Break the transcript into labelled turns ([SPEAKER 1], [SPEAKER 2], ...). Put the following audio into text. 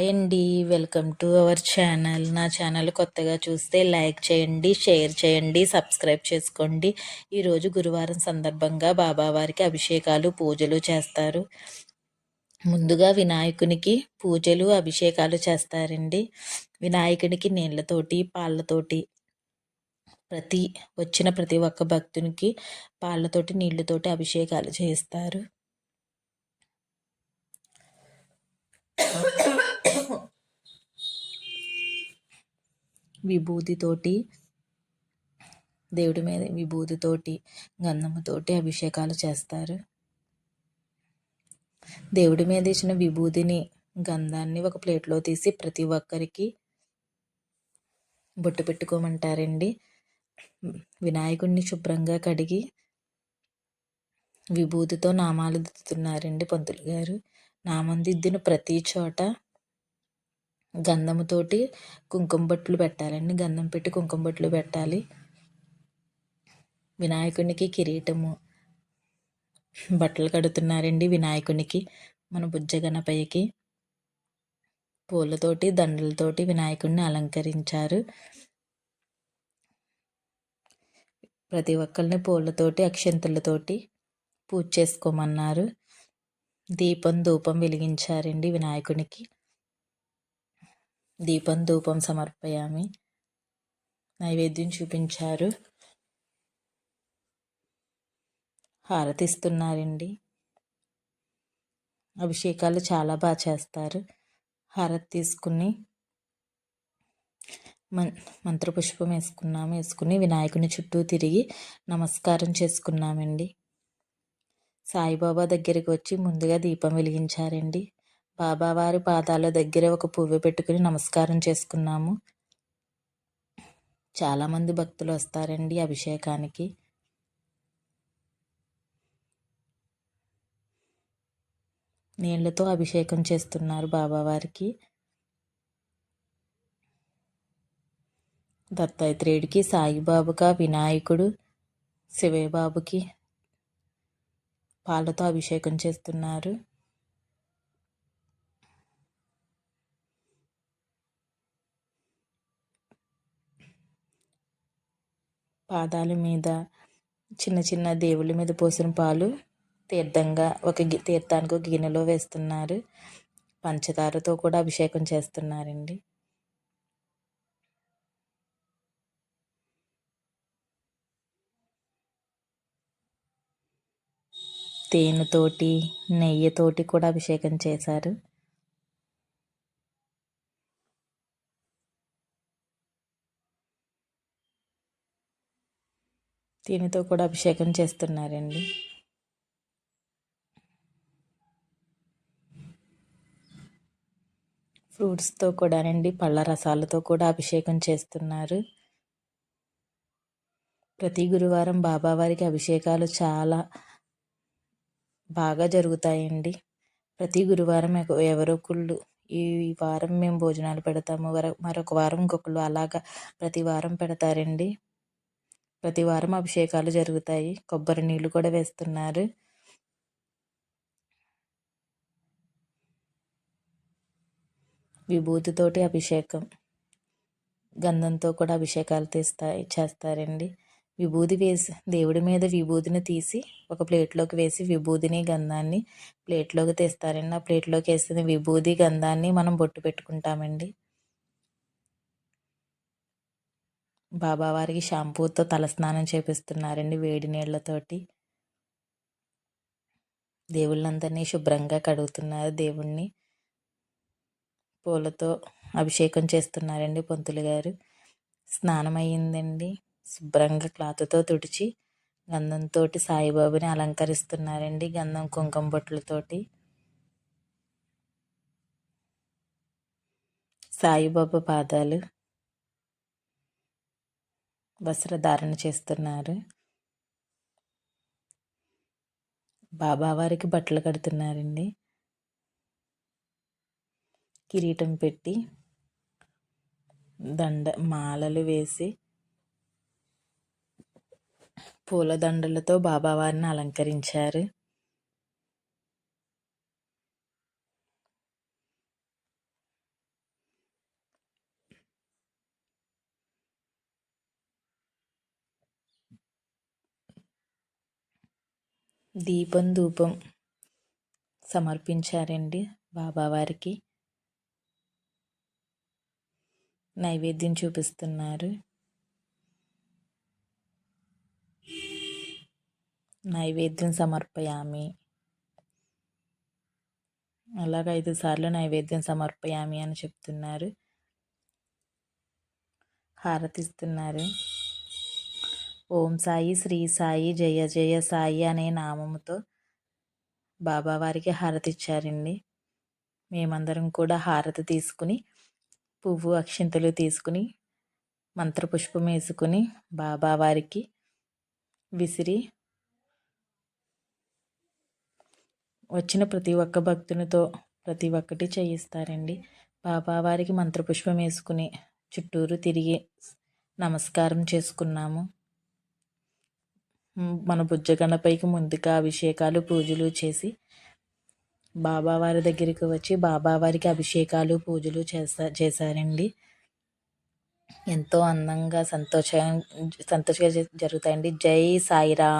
[SPEAKER 1] Hi అండి welcome to our channel నా channel కొత్తగా చూస్తే లైక్ చేయండి షేర్ చేయండి సబ్స్క్రైబ్ చేసుకోండి. ఈరోజు గురువారం సందర్భంగా బాబావారికి అభిషేకాలు పూజలు చేస్తారు. ముందుగా వినాయకునికి పూజలు అభిషేకాలు చేస్తారండి. వినాయకునికి నీళ్ళతోటి పాళ్ళతోటి ప్రతి వచ్చిన ప్రతి ఒక్క భక్తునికి పాళ్ళతోటి నీళ్ళతోటి అభిషేకాలు చేస్తారు. విభూతితోటి దేవుడి మీద విభూతితోటి గంధముతోటి అభిషేకాలు చేస్తారు. దేవుడి మీద ఇచ్చిన విభూతిని గంధాన్ని ఒక ప్లేట్లో తీసి ప్రతి ఒక్కరికి బొట్టు పెట్టుకోమంటారండి. వినాయకుడిని శుభ్రంగా కడిగి విభూతితో నామాలు దిద్దుతున్నారండి పంతులు గారు. నామం దిద్దిన ప్రతి చోట గంధముతోటి కుంకుమ బొట్లు పెట్టాలండి. గంధం పెట్టి కుంకుమ బొట్లు పెట్టాలి. వినాయకునికి కిరీటము. బట్టలు కడుతున్నారండి వినాయకునికి మన బుజ్జగణపయ్యకి పూలతోటి దండలతోటి వినాయకుడిని అలంకరించారు. ప్రతి ఒక్కరిని పూలతోటి అక్షంతలతోటి పూజ చేసుకోమన్నారు. దీపం ధూపం వెలిగించారండి వినాయకునికి. దీపం ధూపం సమర్పయామి. నైవేద్యం చూపించారు. హారతిస్తున్నారండి. అభిషేకాలు చాలా బాగా చేస్తారు. హారతి తీసుకుని మన్ మంత్రపుష్పం వేసుకున్నాము. వేసుకుని వినాయకుని చుట్టూ తిరిగి నమస్కారం చేసుకున్నామండి. సాయిబాబా దగ్గరికి వచ్చి ముందుగా దీపం వెలిగించారండి. బాబావారి పాదాల దగ్గర ఒక పువ్వు పెట్టుకుని నమస్కారం చేసుకున్నాము. చాలామంది భక్తులు వస్తారండి అభిషేకానికి. నీళ్ళతో అభిషేకం చేస్తున్నారు బాబావారికి. దత్తాత్రేయుడికి సాయిబాబుగా వినాయకుడు శివబాబుకి పాలతో అభిషేకం చేస్తున్నారు. పాదాల మీద చిన్న చిన్న దేవుళ్ళ మీద పోసిన పాలు తీర్థంగా ఒక తీర్థానికి ఒక గిన్నెలో వేస్తున్నారు. పంచదారతో కూడా అభిషేకం చేస్తున్నారండి. తేనెతోటి నెయ్యితోటి కూడా అభిషేకం చేశారు. దీనితో కూడా అభిషేకం చేస్తున్నారండి. ఫ్రూట్స్తో కూడానండి పళ్ళ రసాలతో కూడా అభిషేకం చేస్తున్నారు. ప్రతి గురువారం బాబావారికి అభిషేకాలు చాలా బాగా జరుగుతాయండి. ప్రతి గురువారం ఎవరో ఒకళ్ళు ఈ వారం మేము భోజనాలు పెడతాము మరొక వారం ఇంకొకళ్ళు అలాగా ప్రతి వారం పెడతారండి. ప్రతి వారం అభిషేకాలు జరుగుతాయి. కొబ్బరి నీళ్ళు కూడా వేస్తున్నారు. విభూతితోటి అభిషేకం. గంధంతో కూడా అభిషేకాలు తీస్తాయి చేస్తారండి. విభూది వేసి దేవుడి మీద విభూదిని తీసి ఒక ప్లేట్లోకి వేసి విభూదిని గంధాన్ని ప్లేట్లోకి తీస్తారండి. ఆ ప్లేట్లోకి వేసిన విభూది గంధాన్ని మనం బొట్టు పెట్టుకుంటామండి. బాబావారికి షాంపూతో తలస్నానం చేపిస్తున్నారండి వేడి నీళ్ళతోటి. దేవుళ్ళందరినీ శుభ్రంగా కడుగుతున్నారు. దేవుణ్ణి పూలతో అభిషేకం చేస్తున్నారండి పంతులు గారు. స్నానం అయ్యిందండి శుభ్రంగా క్లాత్తో తుడిచి గంధంతో సాయిబాబుని అలంకరిస్తున్నారండి గంధం కుంకుమ బొట్లతోటి. సాయిబాబా పాదాలు వస్త్రధారణ చేస్తున్నారు. బాబావారికి బట్టలు కడుతున్నారండి. కిరీటం పెట్టి దండ మాలలు వేసి పూలదండలతో బాబావారిని అలంకరించారు. దీపం ధూపం సమర్పించారండి బాబావారికి నైవేద్యం చూపిస్తున్నారు. నైవేద్యం సమర్పయామి. అలాగ ఐదు సార్లు నైవేద్యం సమర్పయామి అని చెప్తున్నారు. హారతిస్తున్నారు. ఓం సాయి శ్రీ సాయి జయ జయ సాయి అనే నామముతో బాబావారికి హారతి ఇచ్చారండి. మేమందరం కూడా హారతి తీసుకుని పువ్వు అక్షింతలు తీసుకుని మంత్రపుష్పం వేసుకుని బాబావారికి విసిరి వచ్చిన ప్రతి ఒక్క భక్తునితో ప్రతి ఒక్కటి చేయిస్తారండి. బాబావారికి మంత్రపుష్పం వేసుకుని చుట్టూరు తిరిగి నమస్కారం చేసుకున్నాము. మన బుజ్జగణపైకి ముందుగా అభిషేకాలు పూజలు చేసి బాబావారి దగ్గరికి వచ్చి బాబావారికి అభిషేకాలు పూజలు చేసా చేశారండి. ఎంతో అందంగా సంతోష సంతోషంగా జరుగుతాయండి. జై సాయిరామ్.